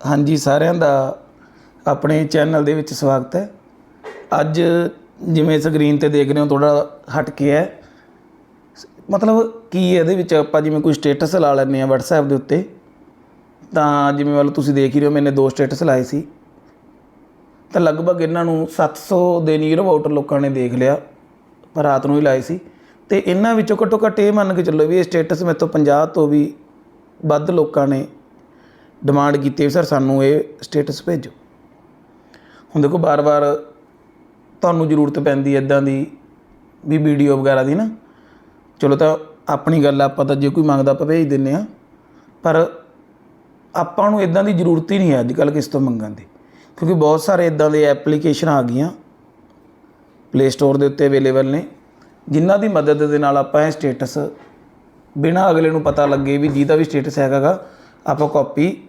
ਹਾਂਜੀ, ਸਾਰਿਆਂ ਦਾ ਆਪਣੇ ਚੈਨਲ ਦੇ ਵਿੱਚ ਸਵਾਗਤ ਹੈ। ਅੱਜ ਜਿਵੇਂ ਸਕਰੀਨ ਤੇ ਦੇਖ ਰਹੇ ਹੋ ਥੋੜਾ ਹਟ ਕੇ ਹੈ। ਮਤਲਬ ਕੀ ਇਹਦੇ ਵਿੱਚ? ਆਪਾਂ ਜਿਵੇਂ ਕੋਈ ਸਟੇਟਸ ਲਾ ਲੈਂਦੇ ਆ WhatsApp ਦੇ ਉੱਤੇ, ਤਾਂ ਜਿਵੇਂ ਮਤਲਬ ਤੁਸੀਂ ਦੇਖ ਹੀ ਰਹੇ ਹੋ, ਮੈਨੇ ਦੋ ਸਟੇਟਸ ਲਾਏ ਸੀ। ਤਾਂ ਲਗਭਗ ਇਹਨਾਂ ਨੂੰ 700 ਦੇ ਨੀਅਰ ਅਬਾਊਟ ਲੋਕਾਂ ਨੇ ਦੇਖ ਲਿਆ, ਪਰ ਰਾਤ ਨੂੰ ਹੀ ਲਾਏ ਸੀ। ਤੇ ਇਹਨਾਂ ਵਿੱਚੋਂ ਘੱਟੋ ਘੱਟ ਇਹ ਮੰਨ ਕੇ ਚੱਲੋ ਵੀ ਇਹ ਸਟੇਟਸ ਮੇਰੇ ਤੋਂ 50 ਤੋਂ ਵੀ ਵੱਧ ਲੋਕਾਂ ਨੇ ਡਿਮਾਂਡ ਕੀਤੀ ਵੀ, ਸਰ, ਸਾਨੂੰ ਇਹ ਸਟੇਟਸ ਭੇਜੋ। ਹੁਣ ਦੇਖੋ ਬਾਰ-ਬਾਰ ਤੁਹਾਨੂੰ ਜ਼ਰੂਰਤ ਪੈਂਦੀ ਹੈ ਦੀ ਵੀ ਵੀਡੀਓ ਵਗੈਰਾ ਦੀ ਨਾ। ਚਲੋ ਤਾਂ ਆਪਣੀ ਗੱਲ ਆਪਾਂ ਤਾਂ ਜੇ ਕੋਈ ਮੰਗਦਾ, ਆਪਾਂ ਭੇਜ ਦਿੰਨੇ ਆ। ਪਰ ਆਪਾਂ ਨੂੰ ਇਦਾਂ ਦੀ ਜ਼ਰੂਰਤ ਹੀ ਨਹੀਂ ਹੈ ਅੱਜ ਕੱਲ੍ਹ ਕਿਸ ਤੋਂ ਮੰਗਣ ਦੀ। ਕਿਉਂਕਿ ਬਹੁਤ ਸਾਰੇ ਇਦਾਂ ਦੇ ਐਪਲੀਕੇਸ਼ਨ ਆ ਗਈਆਂ ਪਲੇ ਸਟੋਰ ਦੇ ਉੱਤੇ ਅਵੇਲੇਬਲ ਨੇ, ਜਿਨ੍ਹਾਂ ਦੀ ਮਦਦ ਦੇ ਨਾਲ ਆਪਾਂ ਇਹ ਸਟੇਟਸ ਬਿਨਾਂ ਅਗਲੇ ਨੂੰ ਪਤਾ ਲੱਗੇ ਵੀ ਜਿਹਦਾ ਵੀ ਸਟੇਟਸ ਹੈਗਾਗਾ, ਆਪਾਂ ਕਾਪੀ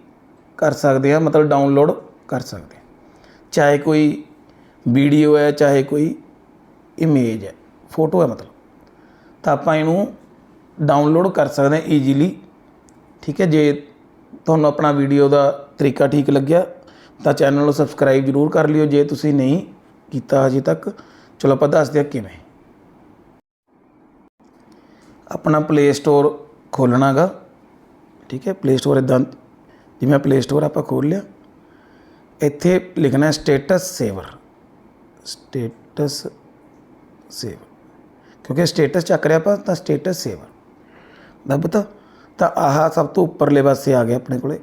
ਕਰ ਸਕਦੇ ਹਾਂ ਮਤਲਬ ਡਾਊਨਲੋਡ ਕਰ ਸਕਦੇ ਚਾਹੇ ਕੋਈ ਵੀਡੀਓ ਹੈ, ਚਾਹੇ ਕੋਈ ਇਮੇਜ ਹੈ ਫੋਟੋ ਹੈ ਮਤਲਬ। ਤਾਂ ਆਪਾਂ ਇਹਨੂੰ ਡਾਊਨਲੋਡ ਕਰ ਸਕਦੇ ਹਾਂ ਈਜ਼ੀਲੀ ਠੀਕ ਹੈ? ਜੇ ਤੁਹਾਨੂੰ ਆਪਣਾ ਵੀਡੀਓ ਦਾ ਤਰੀਕਾ ਠੀਕ ਲੱਗਿਆ, ਤਾਂ ਚੈਨਲ ਨੂੰ ਸਬਸਕ੍ਰਾਈਬ ਜ਼ਰੂਰ ਕਰ ਲਿਓ। ਜੇ ਤੁਸੀਂ ਨਹੀਂ ਕੀਤਾ ਹਜੇ ਤੱਕ, ਚਲੋ ਆਪਾਂ ਦੱਸਦੇ ਹਾਂ ਕਿਵੇਂ। ਆਪਣਾ ਪਲੇ ਸਟੋਰ ਖੋਲਣਾਗਾ ਠੀਕ ਹੈ? ਪਲੇ ਸਟੋਰ ਇਦਾਂ ਜਿਵੇਂ ਪਲੇ ਸਟੋਰ ਆਪਾਂ ਖੋਲ ਲਿਆ। ਇੱਥੇ ਲਿਖਣਾ ਸਟੇਟਸ ਸੇਵਰ ਸਟੇਟਸ ਸੇਵ ਕਿਉਂਕਿ ਸਟੇਟਸ ਚੱਕ ਰਿਹਾ ਆਪਾਂ, ਤਾਂ ਸਟੇਟਸ ਸੇਵਰ ਦੱਬਤਾ ਤਾਂ ਆਹ ਸਭ ਤੋਂ ਉੱਪਰਲੇ ਪਾਸੇ ਆ ਗਿਆ ਆਪਣੇ ਕੋਲੇ।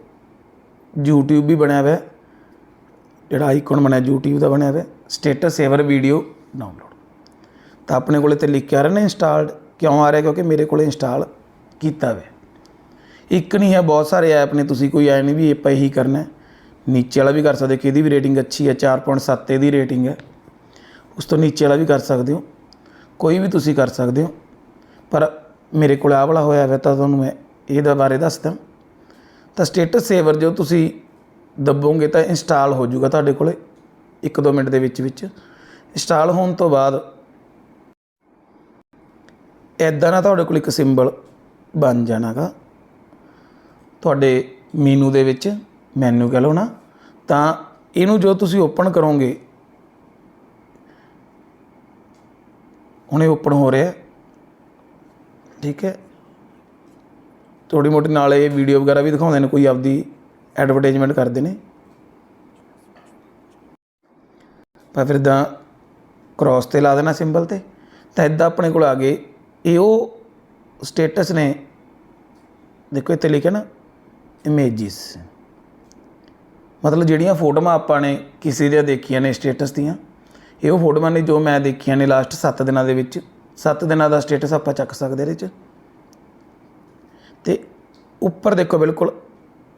YouTube ਵੀ ਬਣਿਆ ਹੋਇਆ। ਜਿਹੜਾ ਆਈਕਨ ਬਣਿਆ YouTube ਦਾ ਬਣਿਆ ਹੋਇਆ। ਸਟੇਟਸ ਸੇਵਰ ਵੀਡੀਓ ਡਾਊਨਲੋਡ ਤਾਂ ਆਪਣੇ ਕੋਲੇ ਤੇ ਲਿਖ ਕੇ ਆ ਰਿਹਾ ਨਾ ਇੰਸਟਾਲਡ ਕਿਉਂ ਆ ਰਿਹਾ? ਕਿਉਂਕਿ ਮੇਰੇ ਕੋਲੇ ਇੰਸਟਾਲ ਕੀਤਾ ਹੋਇਆ। ਇੱਕ ਨਹੀਂ ਹੈ, ਬਹੁਤ ਸਾਰੇ ਐਪ ਨੇ, ਤੁਸੀਂ ਕੋਈ ਐ ਨਹੀਂ ਵੀ ਆਪਾਂ ਇਹੀ ਕਰਨਾ ਨੀਚੇ ਵਾਲਾ ਵੀ ਕਰ ਸਕਦੇ ਕਿ ਇਹਦੀ ਵੀ ਰੇਟਿੰਗ ਅੱਛੀ ਹੈ 4.7 ਇਹਦੀ ਰੇਟਿੰਗ ਹੈ। ਉਸ ਤੋਂ ਨੀਚੇ ਵਾਲਾ ਵੀ ਕਰ ਸਕਦੇ ਹੋ, ਕੋਈ ਵੀ ਤੁਸੀਂ ਕਰ ਸਕਦੇ ਹੋ। ਪਰ ਮੇਰੇ ਕੋਲ ਆਹ ਵਾਲਾ ਹੋਇਆ ਹੋਇਆ ਤਾਂ ਤੁਹਾਨੂੰ ਮੈਂ ਇਹਦੇ ਬਾਰੇ ਦੱਸਦਾ। ਤਾਂ ਸਟੇਟਸ ਸੇਵਰ ਜੋ ਤੁਸੀਂ ਦੱਬੋਗੇ ਤਾਂ ਇੰਸਟਾਲ ਹੋ ਜਾਊਗਾ ਤੁਹਾਡੇ ਕੋਲੇ 1-2 ਮਿੰਟ ਦੇ ਵਿੱਚ ਵਿੱਚ। ਇੰਸਟਾਲ ਹੋਣ ਤੋਂ ਬਾਅਦ ਐਦਾਂ ਨਾ ਤੁਹਾਡੇ ਕੋਲ ਇੱਕ ਸਿੰਬਲ ਬਣ ਜਾਣਾਗਾ। ਤੁਹਾਡੇ ਮੀਨੂ ਦੇ ਵਿੱਚ, ਮੈਨੂ ਕਹ ਲਓ ਨਾ, ਤਾਂ ਇਹਨੂੰ ਜੋ ਤੁਸੀਂ ਓਪਨ ਕਰੋਗੇ, ਹੁਣੇ ਓਪਨ ਹੋ ਰਿਹਾ। ਠੀਕ ਹੈ। ਥੋੜੀ ਮੋਟੀ ਨਾਲ ਇਹ ਵੀਡੀਓ ਵਗੈਰਾ ਵੀ ਦਿਖਾਉਂਦੇ ਨੇ, ਕੋਈ ਆਪਦੀ ਐਡਵਰਟਾਈਜ਼ਮੈਂਟ ਕਰਦੇ ਨੇ। ਪਰ ਫਿਰ ਇਦਾਂ ਕ੍ਰਾਸ ਤੇ ਲਾ ਦੇਣਾ ਸਿੰਬਲ ਤੇ। ਤਾਂ ਇਦਾਂ ਆਪਣੇ ਕੋਲ ਆ ਗਏ। ਇਹ ਉਹ ਸਟੇਟਸ ਨੇ। ਦੇਖੋ ਇੱਥੇ ਲਿਖਿਆ ਨਾ ਇਮੇਜਿਸ ਮਤਲਬ ਜਿਹੜੀਆਂ ਫੋਟੋਆਂ ਆਪਾਂ ਨੇ ਕਿਸੇ ਦੀਆਂ ਦੇਖੀਆਂ ਨੇ ਸਟੇਟਸ ਦੀਆਂ, ਇਹ ਉਹ ਫੋਟੋਆਂ ਨੇ ਜੋ ਮੈਂ ਦੇਖੀਆਂ ਨੇ ਲਾਸਟ 7 ਦਿਨਾਂ ਦੇ ਵਿੱਚ। 7 ਦਿਨਾਂ ਦਾ ਸਟੇਟਸ ਆਪਾਂ ਚੱਕ ਸਕਦੇ ਇਹਦੇ 'ਚ। ਤੇ ਉੱਪਰ ਦੇਖੋ ਬਿਲਕੁਲ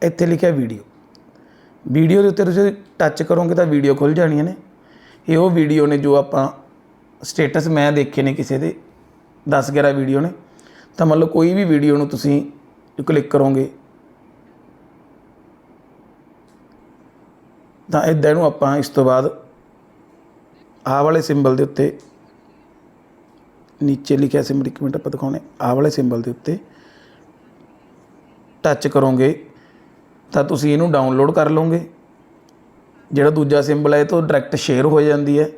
ਇੱਥੇ ਲਿਖਿਆ ਵੀਡੀਓ ਵੀਡੀਓ ਦੇ ਉੱਤੇ ਤੁਸੀਂ ਟੱਚ ਕਰੋਗੇ ਤਾਂ ਵੀਡੀਓ ਖੁੱਲ ਜਾਣੀਆਂ ਨੇ। ਇਹ ਉਹ ਵੀਡੀਓ ਨੇ ਜੋ ਆਪਾਂ ਸਟੇਟਸ ਮੈਂ ਦੇਖੇ ਨੇ ਕਿਸੇ ਦੇ 10 11 ਵੀਡੀਓ ਨੇ। ਤਾਂ ਮੰਨ ਲਓ ਕੋਈ ਵੀ ਵੀਡੀਓ ਨੂੰ ਤੁਸੀਂ ਕਲਿੱਕ ਕਰੋਗੇ ਤਾਂ ਇਦਾਂ ਨੂੰ ਆਪਾਂ ਇਸ ਤੋਂ ਬਾਅਦ ਆਹ ਵਾਲੇ ਸਿੰਬਲ ਦੇ ਉੱਤੇ ਨੀਚੇ ਲਿਖਿਆ ਸਿੰਬਲ ਇੱਕ ਮਿੰਟ ਆਪਾਂ ਦਿਖਾਉਣੇ। ਆਹ ਵਾਲੇ ਸਿੰਬਲ ਦੇ ਉੱਤੇ ਟੱਚ ਕਰੋਗੇ, ਤਾਂ ਤੁਸੀਂ ਇਹਨੂੰ ਡਾਊਨਲੋਡ ਕਰ ਲਓਗੇ। ਜਿਹੜਾ ਦੂਜਾ ਸਿੰਬਲ ਹੈ, ਇਹ ਤੋਂ ਡਾਇਰੈਕਟ ਸ਼ੇਅਰ ਹੋ ਜਾਂਦੀ ਹੈ।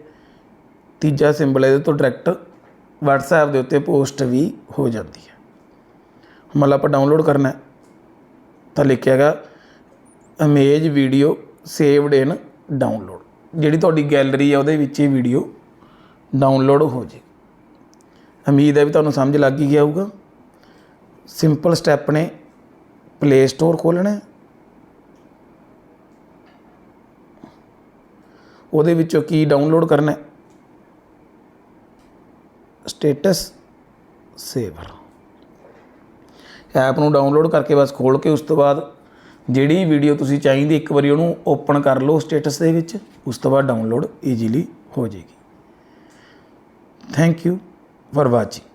ਤੀਜਾ ਸਿੰਬਲ ਹੈ, ਇਹਦੇ ਤੋਂ ਡਾਇਰੈਕਟ WhatsApp ਦੇ ਉੱਤੇ ਪੋਸਟ ਵੀ ਹੋ ਜਾਂਦੀ ਹੈ। ਮਤਲਬ ਆਪਾਂ ਡਾਊਨਲੋਡ ਕਰਨਾ ਤਾਂ ਲਿਖਿਆ ਹੈਗਾ image video saved in download. ਜਿਹੜੀ ਤੁਹਾਡੀ ਗੈਲਰੀ ਹੈ ਉਹਦੇ ਵਿੱਚ ਇਹ ਵੀਡੀਓ ਡਾਊਨਲੋਡ ਹੋ ਜੇ। ਉਮੀਦ ਹੈ ਵੀ ਤੁਹਾਨੂੰ ਸਮਝ ਲੱਗ ਹੀ ਗਿਆ ਹੋਊਗਾ। ਸਿੰਪਲ ਸਟੈਪ ਨੇ ਪਲੇ ਸਟੋਰ ਖੋਲਣਾ ਉਹਦੇ ਵਿੱਚੋਂ ਕੀ ਡਾਊਨਲੋਡ ਕਰਨਾ ਹੈ? ਸਟੇਟਸ ਸੇਵਰ ਐਪ ਨੂੰ ਡਾਊਨਲੋਡ ਕਰਕੇ ਬਸ ਖੋਲ ਕੇ ਉਸ ਤੋਂ ਬਾਅਦ ਜਿਹੜੀ ਵੀਡੀਓ ਤੁਸੀਂ ਚਾਹੀਦੀ, ਇੱਕ ਵਾਰੀ ਉਹਨੂੰ ਓਪਨ ਕਰ ਲਓ ਸਟੇਟਸ ਦੇ ਵਿੱਚ, ਉਸ ਤੋਂ ਬਾਅਦ ਡਾਊਨਲੋਡ ਈਜ਼ੀਲੀ ਹੋ ਜਾਏਗੀ। Thank you for watching